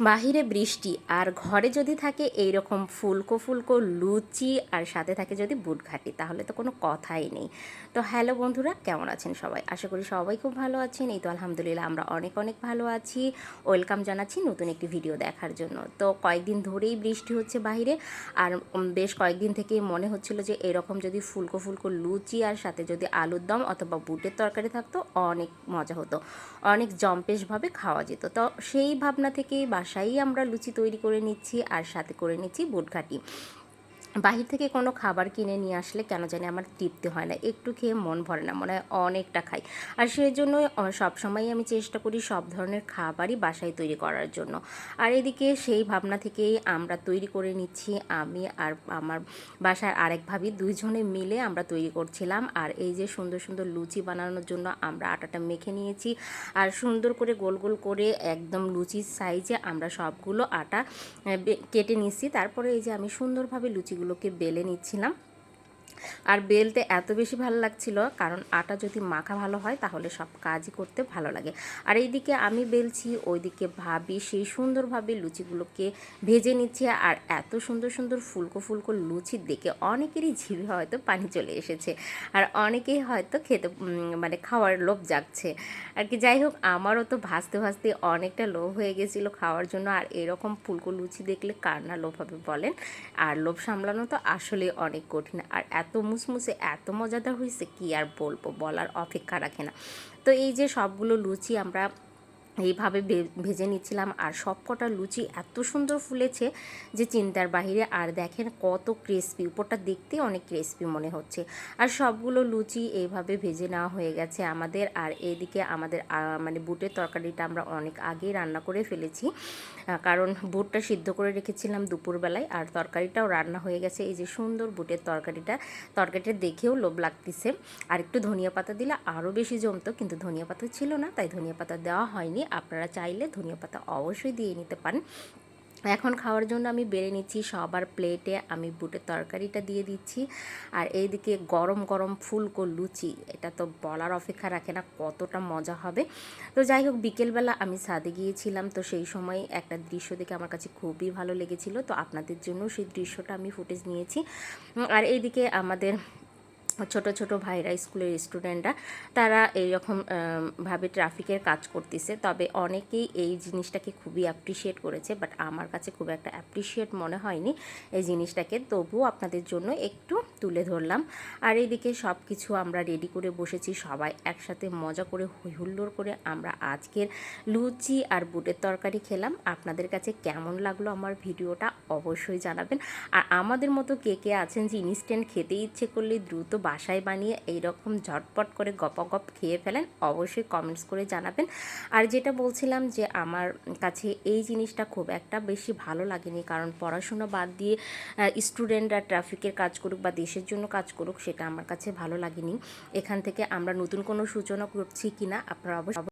বাহিরে বৃষ্টি আর ঘরে যদি থাকে এই রকম ফুলকো ফুলকো লুচি আর সাথে থাকে যদি বুট ঘাটি তাহলে তো কোনো কথাই নেই। তো হ্যালো বন্ধুরা, কেমন আছেন সবাই? আশা করি সবাই খুব ভালো আছেন। এই তো আলহামদুলিল্লাহ, আমরা অনেক অনেক ভালো আছি। ওয়েলকাম জানাচ্ছি নতুন একটি ভিডিও দেখার জন্য। তো কয়েকদিন ধরেই বৃষ্টি হচ্ছে বাইরে আর বেশ কয়েকদিন থেকেই মনে হচ্ছিল যে এরকম যদি ফুলকো ফুলকো লুচি আর সাথে যদি আলুর দম অথবা বুটের তরকারি থাকতো, অনেক মজা হতো। অনেক জম্পেশভাবে খাওয়া যেত। তো সেই ভাবনা থেকেই বাসায়ই আমরা লুচি তৈরি করে নিচ্ছি আর সাথে করে নিচ্ছি বুটঘাটি। বাহির থেকে কোনো খাবার কিনে নিয়ে আসলে কেন জানি আমার তৃপ্তি হয় না। একটু খেয়ে মন ভরে না, মনে হয় অনেকটা খাই। আর সেই জন্য সবসময়ই আমি চেষ্টা করি সব ধরনের খাবারই বাসায় তৈরি করার জন্য। আর এদিকে সেই ভাবনা থেকেই আমরা তৈরি করে নিচ্ছি, আমি আর আমার বাসার আরেক ভাবি দুইজনে মিলে আমরা তৈরি করছিলাম। আর এই যে সুন্দর সুন্দর লুচি বানানোর জন্য আমরা আটাটা মেখে নিয়েছি। আর সুন্দর করে গোল গোল করে একদম লুচির সাইজে আমরা সবগুলো আটা কেটে নিচ্ছি। তারপরে এই যে আমি সুন্দরভাবে লুচিগুলোকে বেলে নিচ্ছিলাম। আর বেলতে এত বেশি ভালো লাগছিল, কারণ আটা যদি মাখা ভালো হয়, তাহলে সব কাজই করতে ভালো লাগে। আর এইদিকে আমি বেলছি, ওইদিকে ভাবি সেই সুন্দরভাবে লুচিগুলোকে ভেজে নিচ্ছে, আর এত সুন্দর সুন্দর ফুলকো ফুলকো লুচি দেখে অনেকেরই জিভে হয়তো পানি চলে এসেছে, আর অনেকেই হয়তো খেতে মানে খাওয়ার লোভ জাগছে। আর কি যাই হোক, আমারও তো ভাজতে ভাজতে অনেকটা লোভ হয়ে গেছিল খাওয়ার জন্য, আর এরকম ফুলকো লুচি দেখলে কার না লোভ হবে বলেন? আর লোভ সামলানো তো আসলে অনেক কঠিন। আর এত মুসমুসে, এত মজাদার হয়েছে কি আর বলব? বলার অপেক্ষা রাখে না। তো এই যে সবগুলো লুচি আমরা এইভাবে ভেজে নিচ্ছিলাম। আর সব কটা লুচি এত সুন্দর ফুলেছে যে চিন্তার বাহিরে আর দেখেন কত ক্রিসপি উপরটা দেখতে অনেক ক্রিসপি মনে হচ্ছে। আর সবগুলো লুচি এইভাবে ভেজে নেওয়া হয়ে গেছে আমাদের। আর এইদিকে আমাদের মানে বুটের তরকারিটা আমরা অনেক আগেই রান্না করে ফেলেছি। কারণ বুটটা সিদ্ধ করে রেখেছিলাম দুপুরবেলায় আর তরকারিটাও রান্না হয়ে গেছে। এই যে সুন্দর বুটের তরকারিটা তরকারিটা দেখেও লোভ লাগতেছে। আর একটু ধনিয়া পাতা দিলে আরও বেশি জমতো, কিন্তু ধনিয়া পাতা ছিল না, তাই ধনিয়া পাতা দেওয়া হয়নি। আপনারা চাইলে ধনিয়া পাতা অবশ্যই দিয়ে নিতে পারেন। এখন খাওয়ার জন্য আমি বেড়ে নিচ্ছি সবার প্লেটে আমি বুটের তরকারিটা দিয়ে দিচ্ছি। আর এইদিকে গরম গরম ফুলকো লুচি, এটা তো বলার অপেক্ষা রাখে না, কতটা মজা হবে। তো যাই হোক, বিকেলবেলা আমি সাদে গিয়েছিলাম, তো সেই সময় একটা দৃশ্য দেখে আমার কাছে খুবই ভালো লেগেছিল। তো আপনাদের জন্য সেই দৃশ্যটা আমি ফুটেজ নিয়েছি। আর এইদিকে আমাদের ছোট ছোট ভাইরা স্কুলের স্টুডেন্টরা তারা এইরকম আম, ভাবে ট্রাফিকের কাজ করতেছে। তবে অনেকেই এই জিনিসটাকে খুবই অ্যাপ্রিসিয়েট করেছে বাট আমার কাছে খুব একটা অ্যাপ্রিসিয়েট মনে হয়নি এই জিনিসটাকে। তবুও আপনাদের জন্য একটু তুলে ধরলাম। আর এইদিকে সব কিছু আমরা রেডি করে বসেছি সবাই একসাথে মজা করে হুল্লোড় করে আমরা আজকের লুচি আর বুটের তরকারি খেলাম। আপনাদের কাছে কেমন লাগল আমার ভিডিওটা অবশ্যই জানাবেন। আর আমাদের মতো কে কে আছেন যে ইনস্ট্যান্ট খেতে ইচ্ছে করলে দ্রুত বাসায় বানিয়ে এইরকম ঝটপট করে গপাগপ খেয়ে ফেলেন, অবশ্যই কমেন্টস করে জানাবেন। আর যেটা বলছিলাম যে আমার কাছে এই জিনিসটা খুব একটা বেশি ভালো লাগেনি, কারণ পড়াশোনা বাদ দিয়ে স্টুডেন্টরা ট্রাফিকের কাজ করুক বা দেশের জন্য কাজ করুক, সেটা আমার কাছে ভালো লাগেনি। এখান থেকে আমরা নতুন কোনো সূচনা করছি কিনা, আপনারা অবশ্যই